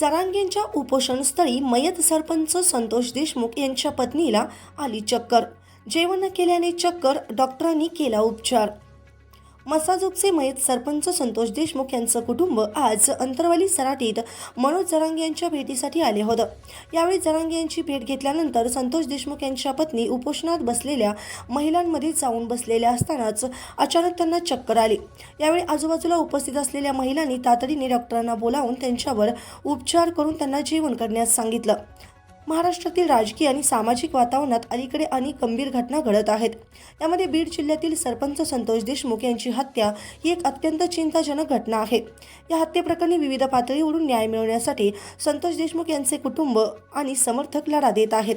जरांगेंच्या उपोषणस्थळी मयत सरपंच संतोष देशमुख यांच्या पत्नीला आली चक्कर. जेवण न केल्याने चक्कर डॉक्टरांनी केला उपचार. मसाजोगचे मयत सरपंच संतोष देशमुख यांचं कुटुंब आज अंतरवाली सराटीत मनोज जरांगे यांच्या भेटीसाठी आले होतं. यावेळी जरांगे यांची भेट घेतल्यानंतर संतोष देशमुख यांच्या पत्नी उपोषणात बसलेल्या महिलांमध्ये जाऊन बसलेल्या असतानाच अचानक त्यांना चक्कर आली. यावेळी आजूबाजूला उपस्थित असलेल्या महिलांनी तातडीने डॉक्टरांना बोलावून त्यांच्यावर उपचार करून त्यांना जेवण करण्यास सांगितलं. महाराष्ट्रातील राजकीय आणि सामाजिक वातावरणात अलीकडे अनेक गंभीर घटना घडत आहेत. यामध्ये बीड जिल्ह्यातील सरपंच संतोष देशमुख यांची हत्या ही एक अत्यंत चिंताजनक घटना आहे. या हत्येप्रकरणी विविध पातळीवरून न्याय मिळवण्यासाठी संतोष देशमुख यांचे कुटुंब आणि समर्थक लढा देत आहेत.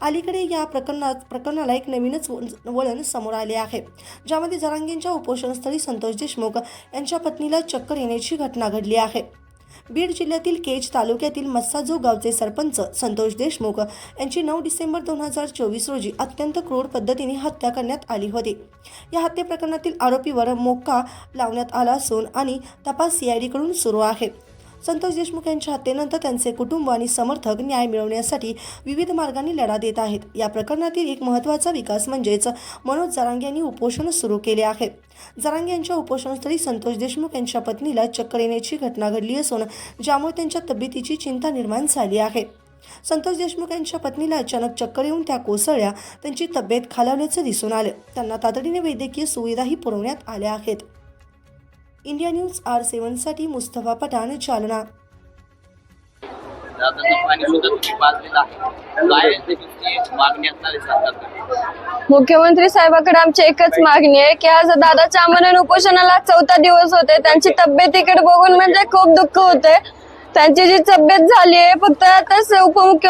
अलीकडे या प्रकरणात प्रकरणाला एक नवीनच व- वळण समोर आले आहे ज्यामध्ये जरांगेंच्या उपोषणस्थळी संतोष देशमुख यांच्या पत्नीला चक्कर येण्याची घटना घडली आहे. बीड जिल्ह्यातील केज तालुक्यातील मस्साजो गावचे सरपंच संतोष देशमुख यांची नऊ डिसेंबर दोन हजार चोवीस रोजी अत्यंत क्रूर पद्धतीने हत्या करण्यात आली होती. या हत्ये प्रकरणातील आरोपीवर मोक्का लावण्यात आला असून आणि तपास सीआयडीकडून सुरू आहे. संतोष देशमुख यांच्या हत्येनंतर त्यांचे कुटुंब आणि समर्थक न्याय मिळवण्यासाठी विविध मार्गांनी लढा देत आहेत. या प्रकरणातील एक महत्त्वाचा विकास म्हणजेच मनोज जरांगे यांनी उपोषण सुरू केले आहे. जरांगे यांच्या उपोषणस्थळी संतोष देशमुख यांच्या पत्नीला चक्कर येण्याची घटना घडली असून ज्यामुळे त्यांच्या तब्येतीची चिंता निर्माण झाली आहे. संतोष देशमुख यांच्या पत्नीला अचानक चक्कर येऊन त्या कोसळल्या. त्यांची तब्येत खालावल्याचं दिसून आलं. त्यांना तातडीने वैद्यकीय सुविधाही पुरवण्यात आल्या आहेत. इंडिया न्यूज आर सेव्हनसाठी मुस्तफा पठाण जालना सरकारकडे मुख्यमंत्री साहेबाकडे आमची एकच मागणी आहे की आज दादाच्या आमरण उपोषणाला चौथा दिवस होते. त्यांची तब्येतीकडे बघून म्हणजे खूप दुःख होते. त्यांची जी तब्येत झाली आहे फक्त आताच उपमुख्य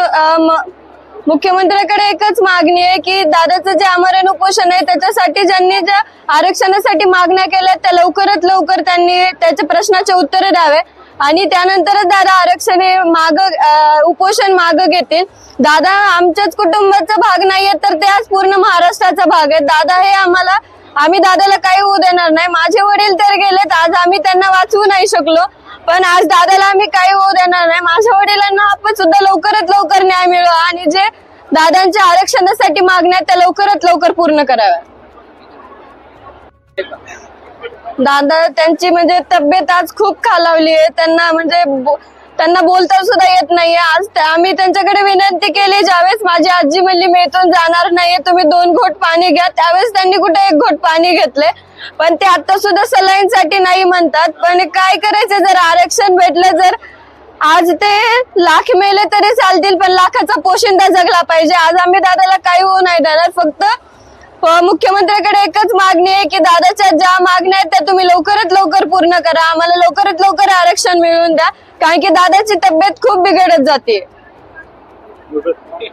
मुख्यमंत्र्याकडे एकच मागणी आहे की दादाचं जे आमरण उपोषण आहे त्याच्यासाठी ज्यांनी ज्या आरक्षणासाठी मागण्या केल्या त्या लवकरात लवकर त्यांनी त्याच्या प्रश्नाचे उत्तर द्यावे. आणि त्यानंतरच दादा आरक्षण हे माग उपोषण माग घेतील. दादा आमच्याच कुटुंबाचा भाग नाहीये तर ते आज पूर्ण महाराष्ट्राचा भाग आहे. दादा हे आम्हाला आम्ही दादाला काही होऊ देणार नाही. माझे वडील तर गेलेत आज आम्ही त्यांना वाचवू नाही शकलो. पण आज दादाला आम्ही काही होऊ देणार नाही. माझ्या वडिलांना आपण सुद्धा लवकरात लवकर न्याय मिळवा आणि जे दादांच्या आरक्षणासाठी मागण्या त्या लवकरात लवकर पूर्ण कराव्या. दादा त्यांची म्हणजे तब्येत आज खूप खालावली आहे. त्यांना म्हणजे त्यांना बोलता सुद्धा येत नाहीये. आज त्या- आम्ही त्यांच्याकडे विनंती ज्यावेळेस माझी आजी म्हणली मी इथून जाणार नाहीये तुम्ही दोन घोट पाणी घ्या. त्यावेळेस त्यांनी कुठे एक घोट पाणी घेतले. पण ते आता सुद्धा सलाईन साठी नाही म्हणतात. पण काय करायचं जर आरक्षण भेटलं जर आज ते लाख मेले तरी चालतील पण लाखाचा पोशिंदा जगला पाहिजे. आज आम्ही दादाला काही होऊ नाही देणार. फक्त मुख्यमंत्र्याकडे एकच मागणी आहे की दादाच्या ज्या मागण्या आहेत त्या तुम्ही लवकरात लवकर पूर्ण करा. आम्हाला लवकरात लवकर आरक्षण मिळवून द्या. कारण की दादाची तब्येत खूप बिघडत जाते. University